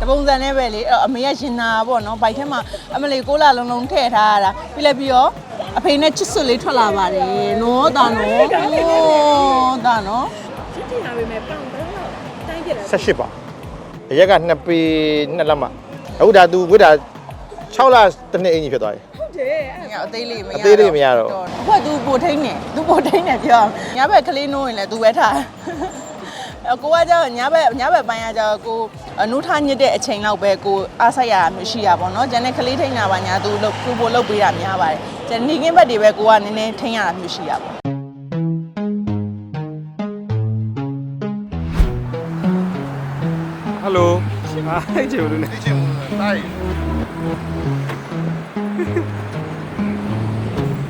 တပုံစံနဲ့ပဲလေအဲ့တော့အမေကရင်နာပေါ့နော်ဘိုက်ထဲမှာအမလေးကိုလာလုံးလုံးထည့်ထားရတာပြီးလည်းပြီးတော့အဖေနဲ့ချစ်စွတ်လေးထွက်လာပါတယ်နော်တာနော်နော်တာနော် ချစ်ချင်တာပဲမဲ့ပေါင်တော့တိုင်းပြတယ် 18ပါအရက်က2ပေ2လက်မအခုဒါ तू ဝိဒါ6လတစ်နှစ်အင်ကြီးဖြစ်သွားပြီ ဟုတ်တယ်အဲ့ ညအသေးလေးမရ အသေးလေးမရတော့ အခုက तू ပိုထိန်းနေ तू ပိုထိန်းနေပြောညဘက်ကလေးနိုးရင်လည်း तू ပဲထားအ ကိုကကြောင့်ညဘက်ညဘက်ပိုင်းကကြောင့်ကိုအနုထညစ်တဲ့အချိန်လောက်ပဲကိုအားဆိုင်ရတာမျိုးရှိရပါတော့။ကျန်တဲ့ကလေးထိန်းတာပါညာ तू လို့ကိုပိုလုပ်ပေးတာများပါတယ်။ကျန်နေကင်းဘက်တွေပဲကိုကနည်းနည်းထိန်းရတာမျိုးရှိရပါဟယ်လိုအားချေဘူးလေဒီချင်းတိုင်း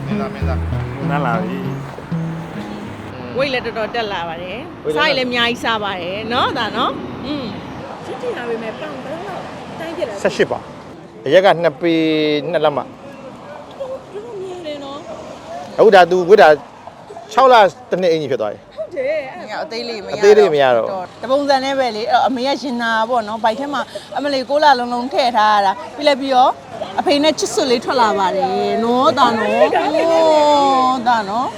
မင်းသားမင်းသားနားလာပြီ။ ဝိတ်လည်းတော်တော်တက်လာပါတယ်။စားရည်လည်းအများကြီးစားပါတယ်နော်ဒါနော်။อืม ချစ်ချင်တာပဲမဲ့ပေါင်တော့တိုင်းပြတယ် 18ပါအရက်က2ပေ2လက်မ ဘယ်လိုမြင်လဲနော် အခုဒါ तू ဝိဒါ6လတစ်နှစ်အင်ကြီးဖြစ်သွားပြီ ဟုတ်တယ်အဲ့ ညအသေးလေးမရ အသေးလေးမရတော့ တပုံစံနဲ့ပဲလေအဲ့တော့အမေကရင်နာပေါ့နော်ဘိုက်ထဲမှာအမလေးကိုလာလုံးလုံးထည့်ထားရတာပြီးလည်းပြီးတော့အဖေနဲ့ချစ်စွတ်လေးထွက်လာပါတယ်နော်တာနော်နော်တာနော် ဟုတ်ပါဟုတ်ပါအကို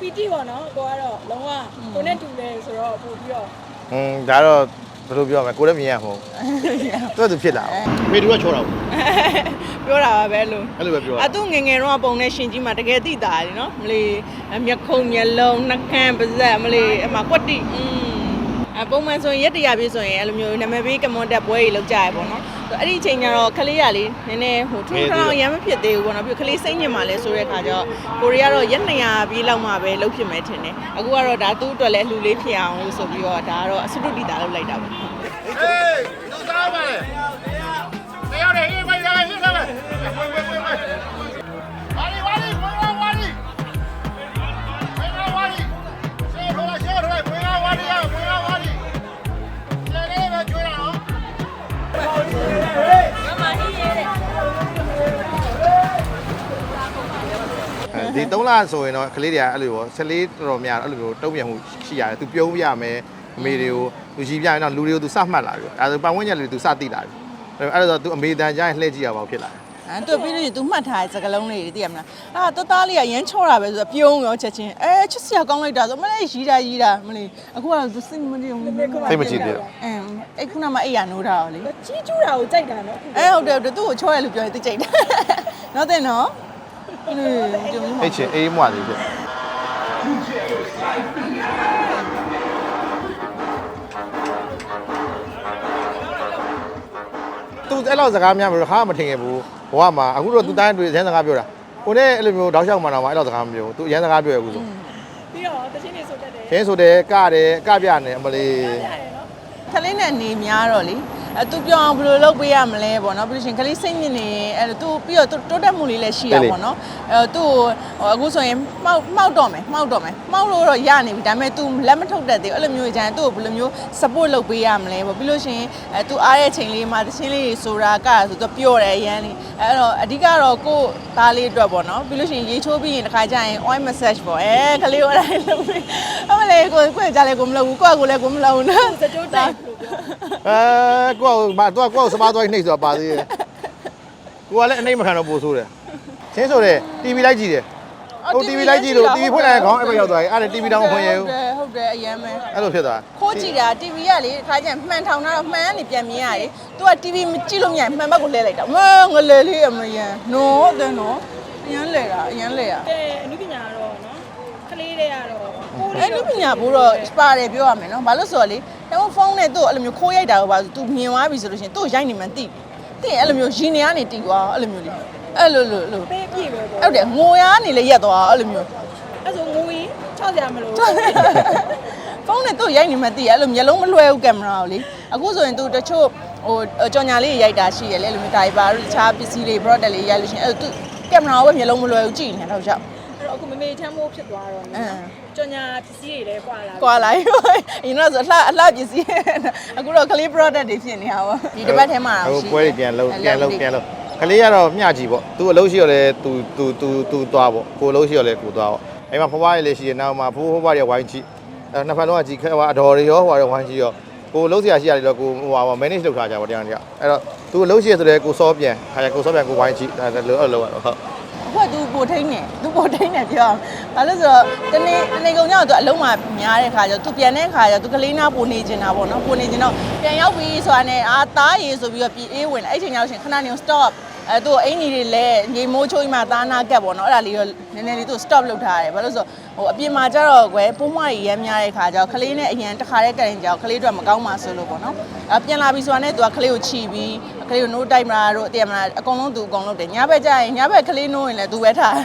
ပီတီပေါ့နော်အကိုကတော့လုံးဝကိုနဲ့တူတယ်ဆိုတော့ပို့ပြီးတော့ဟွန်းဒါတော့ဘယ်လိုပြောမလဲကိုလည်းမြင်ရမှာမဟုတ်သူကသူဖြစ်လာမေတူကချောတာဘူးပြောတာပါပဲလို့အဲ့လိုပဲပြောတာအတူငယ်ငယ်တော့ပုံနဲ့ရှင်ကြီးမှာတကယ်သိတာလေနော်မလေးအမျက်ခုံမျက်လုံးနှာခမ်းပါးစပ်မလေးအမကွက်တိอืมအပုံမှန်ဆိုရင်ရက်တရာပြည့်ဆိုရင်အဲ့လိုမျိုးနာမည်ပေးကမွန်တက်ပွဲကြီးလောက်ကြရပေါ့နော် အဲ့ဒီအချိန်ကျတော့ခလေးရလေးနည်းနည်းဟိုထူထောင်ရမ်းမဖြစ်သေးဘူးပေါ့နော်ပြီးခလေးစိတ်ညစ်မှလဲဆိုတဲ့ခါကျတော့ကိုရီးယားတော့ရက်200ပြည့်လောက်မှပဲလောက်ဖြစ်မယ်ထင်တယ်အခုကတော့ဒါသူ့အတွက်လည်းအလှလေးဖြစ်အောင်လို့ဆိုပြီးတော့ဒါကတော့အစွတ်တုတိတာလောက်လိုက်တာပေါ့ဟေးလူသားပါလေတရားတယ်ဟေးမိုက်လာဟေးလာဝေးဝေးဝေးဝေးဝါလီ 3လဆိုရင်တော့ကလေးတွေကအဲ့လိုပေါ့14တော်တော်များအဲ့လိုမျိုးတုံ့ပြန်မှုရှိရတယ်သူပြုံးပြမယ်အမေတွေကိုသူရီးပြရင်တော့လူတွေကိုသူစမှတ်လာပြီအဲဒါပတ်ဝန်းကျင်လူတွေသူစသိလာပြီအဲ့တော့သူအမေတန်ကြရင်လှည့်ကြည့်ရပါဖြစ်လာတယ်အဲ့တော့ပြီးလို့ရှိရင် तू မှတ်ထားတဲ့စကလုံးလေးတွေသိရမလားအာတသားလေးကရမ်းချောတာပဲဆိုတော့ပြုံးရောချက်ချင်းအဲချစ်စရာကောင်းလိုက်တာဆိုမလေးရီးတာရီးတာမလေးအခုကတော့ तू စိတ်မကြည့်ဘူးစိတ်မကြည့်သေးဘူးအင်းအဲ့ခုနမှအိယာနိုးတာရောလေကြီးကျူးတာကိုကြိုက်တာနော်အဲဟုတ်တယ်ဟုတ်တယ်သူ့ကိုချောရလို့ပြောရင်သိကြိုက်တယ်နော်တဲ့နော်ဟင်းဒီလို အဲ့ချင်းအေးမွားသေးဖြစ်သူအဲ့လောက်စကားများမလို့ဟာမထင်ခဲ့ဘူးဘဝမှာအခုတော့သူတိုင်းတွေ့ရန်စကားပြောတာကိုနဲ့အဲ့လိုမျိုးတောက်လျှောက်မှတော့မှအဲ့လောက်စကားမပြောဘူးသူရန်စကားပြောရအခုဆိုပြီးတော့တချင်းနေဆိုတတ်တယ်ခင်းဆိုတယ်ကတယ်ကပြနေအမလေးရတယ်နော်ခလေးနဲ့နေများတော့လေ အဲသူပြောအောင်ဘယ်လိုလုပ်ပေးရမလဲပေါ့နော်ပြီးလို့ရှရင်ခလေးစိတ်ညစ်နေအဲသူပြီးတော့တိုးတက်မှုလေးလည်းရှိရပါတော့အဲသူ့ကိုအခုဆိုရင်မှောက်မှောက်တော့မယ်မှောက်တော့မယ်မှောက်လို့တော့ရနေပြီဒါပေမဲ့ तू လက်မထုတ်တတ်သေးဘူးအဲ့လိုမျိုးကြရင်သူ့ကိုဘယ်လိုမျိုး support လုပ်ပေးရမလဲပေါ့ပြီးလို့ရှရင်အဲ तू အားရဲ့ချိန်လေးမှာတချင်းလေးတွေဆိုတာကဆိုသူပြော့တယ်အရန်လေးအဲ့တော့အဓိကတော့ကိုယ့်သားလေးအတွက်ပေါ့နော်ပြီးလို့ရှရင်ရေချိုးပြီးရင်တစ်ခါကျရင် oil massage ပေါ့အဲခလေးဟိုတိုင်းလုပ်ပြီးအမလေးကိုကိုယ့်ကြလည်းကိုမလုပ်ဘူးကိုယ့်ကိုလည်းကိုမလုပ်ဘူးနော်စကြိုးတိုက်လို့ပြော အဲကိုကမတော့ကိုကစပါးသွားနှိမ့်ဆိုတာပါသေးတယ်ကိုကလည်းအနေမခံတော့ပို့ဆိုးတယ်ချင်းဆိုတယ် TV လိုက်ကြည့်တယ်ဟုတ် TV လိုက်ကြည့်လို့ TV ဖွင့်လိုက်ရင်ခေါင်းအဲ့ဘက်ရောက်သွားပြီအဲ့ဒါ TV တောင်မဖွင့်ရဘူးဟုတ်တယ်ဟုတ်တယ်အရင်ပဲအဲ့လိုဖြစ်သွားခိုးကြည့်တာ TV ကလေခါကျရင်မှန်ထောင်တာတော့မှန်ကနေပြန်မြင်ရတယ်။ तू က TV မကြည့်လို့မရရင်မှန်ဘက်ကိုလဲလိုက်တာ။မငလဲလေးအမယန်။နော်တဲ့နော်။အရန်လဲတာအရန်လဲတာတဲ့အနုပညာတော့နော်ကလေးတွေကတော့ကို။အဲ့ဒီပညာဘိုးတော့ပါတယ်ပြောရမယ်နော်။ဘာလို့ဆိုတော့လေတော့ ဖုန်းနဲ့သူ့အဲ့လိုမျိုးခိုးရိုက်တာကိုပါဆို तू မြင်သွားပြီဆိုလို့ရှိရင်သူ့ရိုက်နေမှန်းသိပြီ။သိရင်အဲ့လိုမျိုးရင်နေကနေတီသွားအဲ့လိုမျိုးလေ။အဲ့လိုလိုလိုပေးပြည့်ပဲပေါ့အဲ့တယ်ငိုရနေလေရက်သွားအဲ့လိုမျိုးအဲ့ဆိုငိုရင်ချောက်စရာမလိုဖုန်းနဲ့သူ့ရိုက်နေမှသိရအဲ့လိုမျက်လုံးမလွှဲဘူးကင်မရာကိုလေအခုဆိုရင်သူတချို့ဟိုကြော်ညာလေးရိုက်တာရှိရလေအဲ့လိုမျိုးဒါရိုက်ပါတို့တခြားပစ္စည်းတွေ product လေးရိုက်လို့ရှိရင်အဲ့သူကင်မရာကိုပဲမျက်လုံးမလွှဲဘူးကြည့်နေတော့ကြောက် အခုမမေချမ်းမိုးဖြစ်သွားတော့ကြော်ညာပစ္စည်းတွေလည်းကွာလာကွာလာရောအရင်တော့ဆိုအလှအလှပစ္စည်းအခုတော့ clean product တွေဖြစ်နေတာပေါ့ဒီတစ်ပတ်ထဲမှာဟိုပွဲတွေပြန်လုံးပြန်လုံးပြန်လုံးကလေးကတော့မျှကြည့်ပေါ့သူအလုပ်ရှိရလဲသူသူသူသူသွားပေါ့ကိုအလုပ်ရှိရလဲကိုသွားပေါ့အဲ့မှာဖွားရလေးရှိရနောက်မှာဖိုးဖွားရဝိုင်းကြည့်အဲ့နှစ်ဖက်လုံးကကြည့်ခဲသွားအတော်တွေရောဟွာရောဝိုင်းကြည့်ရောကိုလုံးစရာရှိရတယ်တော့ကိုဟိုဟာ manage လုပ်ထားကြပါတရားတရားအဲ့တော့သူအလုပ်ရှိရဆိုလဲကိုစောပြန်ခါရကိုစောပြန်ကိုဝိုင်းကြည့်ဒါလိုအဲ့လိုရတော့ဟုတ် အခုက तू ပိုထိန်းနေ तू ပိုထိန်းနေပြောဘာလို့ဆိုတော့တနေ့တနေ့ကုန်ကျတော့ तू အလုံးမှာများတဲ့ခါကျတော့ तू ပြန်တဲ့ခါကျတော့ तू ကလေးနာပိုနေနေတာပေါ့နော်ပိုနေနေတော့ပြန်ရောက်ပြီဆိုတာနဲ့အာသားရေဆိုပြီးတော့ပြေးအေးဝင်အဲ့ချိန်ကျတော့ရှင်ခဏနေ stop အဲသူအင်ကြီးတွေလည်းရေမိုးချိုးကြီးမှသားနာကက်ပေါ့နော်အဲ့ဒါလေးတော့နည်းနည်းလေးသူ stop လုပ်ထားရတယ်ဘာလို့ဆိုဟိုအပြင်မှာကျတော့ကွယ်ပိုးမတွေရမ်းများတဲ့ခါကျတော့ကလေးနဲ့အရင်တစ်ခါတည်းကရင်ကျတော့ကလေးတို့မကောင်းပါဆိုလို့ပေါ့နော်အပြန်လာပြီဆိုတာနဲ့သူကကလေးကိုချီပြီးကလေးကိုနိုးတိုက်မလားတို့အတည်မလားအကုန်လုံးသူအကုန်လုံးတယ်ညဘက်ကျရင်ညဘက်ကလေးနိုးရင်လည်းသူပဲထား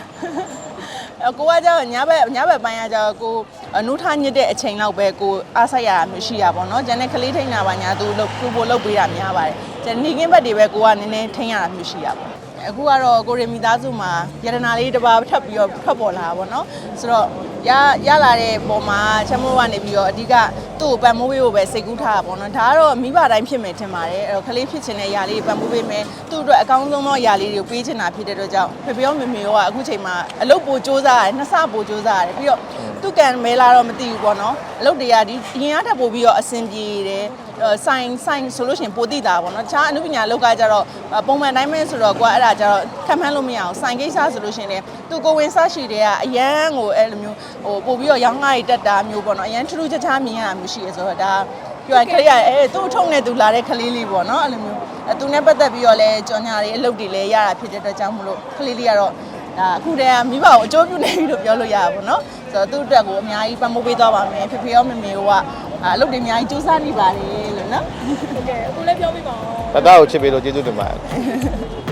အကိုကကျတော့ညဘက်ညဘက်ပိုင်းကကျတော့ကိုအနုထညစ်တဲ့အချိန်လောက်ပဲကိုအားဆိုင်ရတာမျိုးရှိရပါတော့။ကျန်တဲ့ကလေးထိန်တာပါညာသူလုပ်ကိုပို့လုပ်ပေးတာများပါတယ်။ ကျန်နေကင်းဘက်တွေပဲကိုကနည်းနည်းထိန်ရတာမျိုးရှိရပါဘူး။အခုကတော့ကိုရီမီသားစုမှာယတနာလေးတစ်ပါးထပ်ပြီးတော့ထွက်ပေါ်လာတာပေါ့နော်။ဆိုတော့ရရလာတဲ့ပုံမှာချက်မိုးကနေပြီးတော့အဓိကသူ့ကိုပံ့မိုးပေးဖို့ပဲစိတ်ကူးထားတာပေါ့နော်။ဒါကတော့မိဘတိုင်းဖြစ်မယ်ထင်ပါတယ်။အဲ့တော့ကလေးဖြစ်ချင်တဲ့ຢာလေးပံ့မိုးပေးမယ်။သူ့အတွက်အကောင်းဆုံးသောຢာလေးတွေကိုပေးချင်တာဖြစ်တဲ့အတွက်ကြောင့်ဖေဖေရောမေမေရောကအခုချိန်မှာအလုပ်ပိုစူးစမ်းရတယ်နှစ်ဆပိုစူးစမ်းရတယ်ပြီးတော့ သူ့ကံမဲလာတော့မသိဘူးပေါ့နော်။အလုပ်တွေကဒီအရင်ကထပ်ပို့ပြီးတော့အဆင်ပြေတယ်။အဲ့ဆိုင်ဆိုင်ဆိုလို့ရှိရင်ပိုတိတာပေါ့နော်။တခြားအနုပညာလောက်ကကြတော့ပုံမှန်တိုင်းပဲဆိုတော့ကွာအဲ့ဒါကြတော့ခံမှန်းလို့မရအောင်ဆိုင်ကိစ္စဆိုလို့ရှိရင်လည်းသူကိုဝင်စားရှိတဲ့ကအရန်ကိုအဲ့လိုမျိုးဟိုပို့ပြီးတော့ရောင်းကားတွေတက်တာမျိုးပေါ့နော်။အရန်ထူးထူးခြားခြားမြင်ရတာမျိုးရှိရဆိုတော့ဒါပြောရင်ကလေးရအဲသူ့ထုံနေသူလာတဲ့ကလေးလေးပေါ့နော်အဲ့လိုမျိုးအဲသူနဲ့ပတ်သက်ပြီးတော့လဲကြော်ညာတွေအလုပ်တွေလဲရတာဖြစ်တဲ့အတွက်ကြောင့်မလို့ကလေးလေးကတော့ ဒါအခုတည်းကမိဘကိုအကျိုးပြုနေပြီလို့ပြောလို့ရတာပေါ့နော်ဆိုတော့သူ့အတွက်ကိုအများကြီးပံ့ပိုးပေးသွားပါမယ်ဖေဖေရောမေမေရောကအလုပ်တွေအများကြီးစူးစမ်းနေပါတယ်လို့နော်ဟုတ်ကဲ့အခုလည်းပြောပြပါဦးတသားကိုချစ်ပေးလို့ကျေးဇူးတင်ပါတယ်